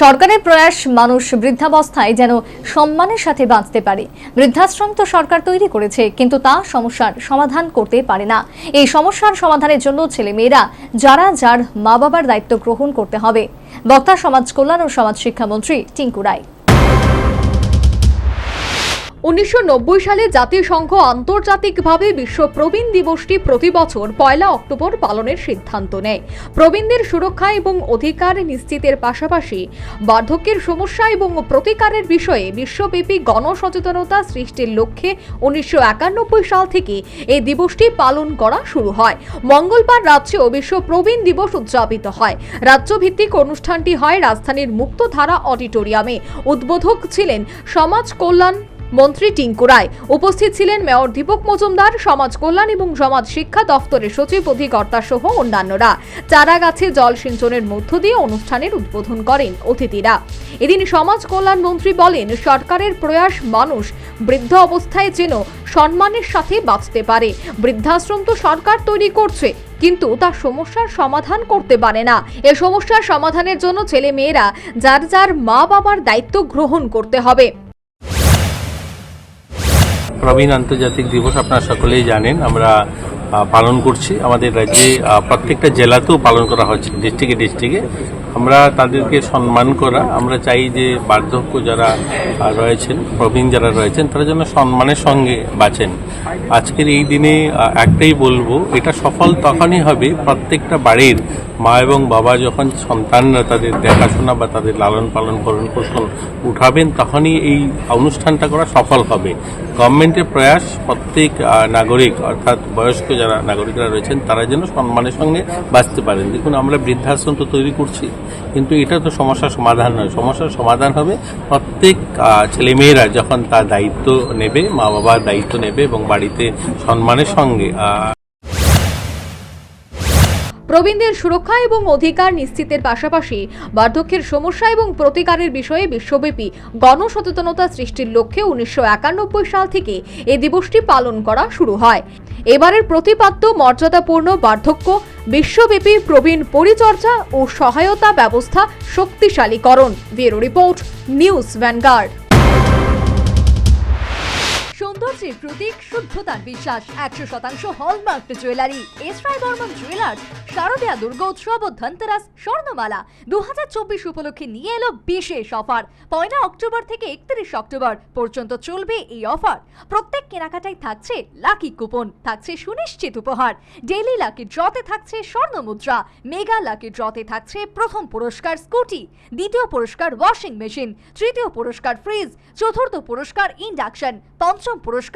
সরকারের প্রয়াস মানুষ বৃদ্ধাবস্থায় যেন সম্মানের সাথে বাঁচতে পারে। বৃদ্ধাশ্রম তো সরকার তৈরি করেছে, কিন্তু তা সমস্যার সমাধান করতে পারে না। এই সমস্যার সমাধানের জন্য ছেলেমেয়েরা, যারা যার মা বাবার দায়িত্ব গ্রহণ করতে হবে। বক্তা সমাজ কল্যাণ ও সমাজ শিক্ষামন্ত্রী টিঙ্কু রায়। উনিশশো নব্বই সালে জাতিসংঘ আন্তর্জাতিকভাবে বিশ্ব প্রবীণ দিবসটি প্রতি বছর পয়লা অক্টোবর পালনের সিদ্ধান্ত নেয়। প্রবীণদের সুরক্ষা এবং অধিকার নিশ্চিতের পাশাপাশি বার্ধক্যের সমস্যা এবং প্রতিকারের বিষয়ে বিশ্বব্যাপী গণসচেতনতা সৃষ্টির লক্ষ্যে উনিশশো একানব্বই সাল থেকে এই দিবসটি পালন করা শুরু হয়। মঙ্গলবার রাজ্যেও বিশ্ব প্রবীণ দিবস উদযাপিত হয়। রাজ্যভিত্তিক অনুষ্ঠানটি হয় রাজধানীর মুক্তধারা অডিটোরিয়ামে। উদ্বোধক ছিলেন সমাজ কল্যাণ মন্ত্রী টিঙ্কু রায়। উপস্থিত ছিলেন মেয়র দীপক মজুমদার, সমাজ কল্যাণ এবং সমাজ শিক্ষা দফতরের সচিব, অধিকর্তা সহ অন্যান্যরা। চারা গাছে জল সিঞ্চনের মধ্য দিয়ে অনুষ্ঠানের উদ্বোধন করেন অতিথিরা। এদিন সমাজ কল্যাণ মন্ত্রী বলেন, সরকারের প্রয়াস মানুষ বৃদ্ধ অবস্থায় যেন সম্মানের সাথে বাঁচতে পারে। বৃদ্ধাশ্রম তো সরকার তৈরি করছে, কিন্তু তার সমস্যার সমাধান করতে পারে না। এ সমস্যার সমাধানের জন্য ছেলে মেয়েরা যার যার মা বাবার দায়িত্ব গ্রহণ করতে হবে। প্রবীণ আন্তর্জাতিক দিবস আপনারা সকলেই জানেন, আমরা পালন করছি। আমাদের রাজ্যে প্রত্যেকটা জেলাতেও পালন করা হচ্ছে, ডিস্ট্রিক্টে ডিস্ট্রিক্টে। আমরা তাদেরকে সম্মান করা, আমরা চাই যে বার্ধক্য যারা রয়েছেন, প্রবীণ যারা রয়েছেন, তারা যেন সম্মানের সঙ্গে বাঁচেন। আজকের এই দিনে একটাই বলব, এটা সফল তখনই হবে প্রত্যেকটা বাড়ির মা এবং বাবা যখন সন্তানরা তাদের দেখাশোনা বা তাদের লালন পালন করণ পোষণ উঠাবেন, তখনই এই অনুষ্ঠানটা করা সফল হবে। গভর্নমেন্টের প্রয়াস, প্রত্যেক নাগরিক, অর্থাৎ বয়স্ক যারা নাগরিকরা রয়েছেন, তারা যেন সম্মানের সঙ্গে বাঁচতে পারেন। দেখুন, আমরা বৃদ্ধাশ্রম তো তৈরি করছি। কিন্তু এটা তো সমস্যার সমাধান নয়। সমস্যার সমাধান হবে প্রত্যেক ছেলেমেয়েরা যখন তার দায়িত্ব নেবে মা বাবার দায়িত্ব নেবে এবং বাড়িতে সম্মানের সঙ্গে প্রবীণদের সুরক্ষা এবং অধিকার নিশ্চিতের পাশাপাশি বার্ধক্যের সমস্যা এবং প্রতিকারের বিষয়ে বিশ্বব্যাপী গণসচেতনতা সৃষ্টির লক্ষ্যে উনিশশো একানব্বই সাল থেকে এই দিবসটি পালন করা শুরু হয়। এবারের প্রতিপাদ্য মর্যাদাপূর্ণ বার্ধক্য বিশ্বব্যাপী প্রবীণ পরিচর্যা ও সহায়তা ব্যবস্থা শক্তিশালীকরণ ব্যুরো রিপোর্ট নিউজ ভ্যানগার্ড। সৌন্দর্যের প্রতীক শুদ্ধতার বিশ্বাস, একশো শতাংশ hallmark jewellery. S Roy Barman jewellers, শারদীয়া Durgotsav ও ধনতেরাস স্বর্ণমালা দু উপলক্ষে নিয়ে এলো বিশেষ অফার। পয়লা অক্টোবর থেকে একত্রিশ অক্টোবর পর্যন্ত চলবে এই অফার। প্রত্যেক কেনাকাটায় থাকছে লাকি কুপন, থাকছে সুনিশ্চিত উপহার। ডেইলি লাকি ড্রতে থাকছে স্বর্ণ মুদ্রা মেগা লাকি ড্রতে থাকছে প্রথম পুরস্কার স্কুটি, দ্বিতীয় পুরস্কার ওয়াশিং মেশিন, তৃতীয় পুরস্কার ফ্রিজ, চতুর্থ পুরস্কার ইন্ডাকশন, পঞ্চম পুরস্কার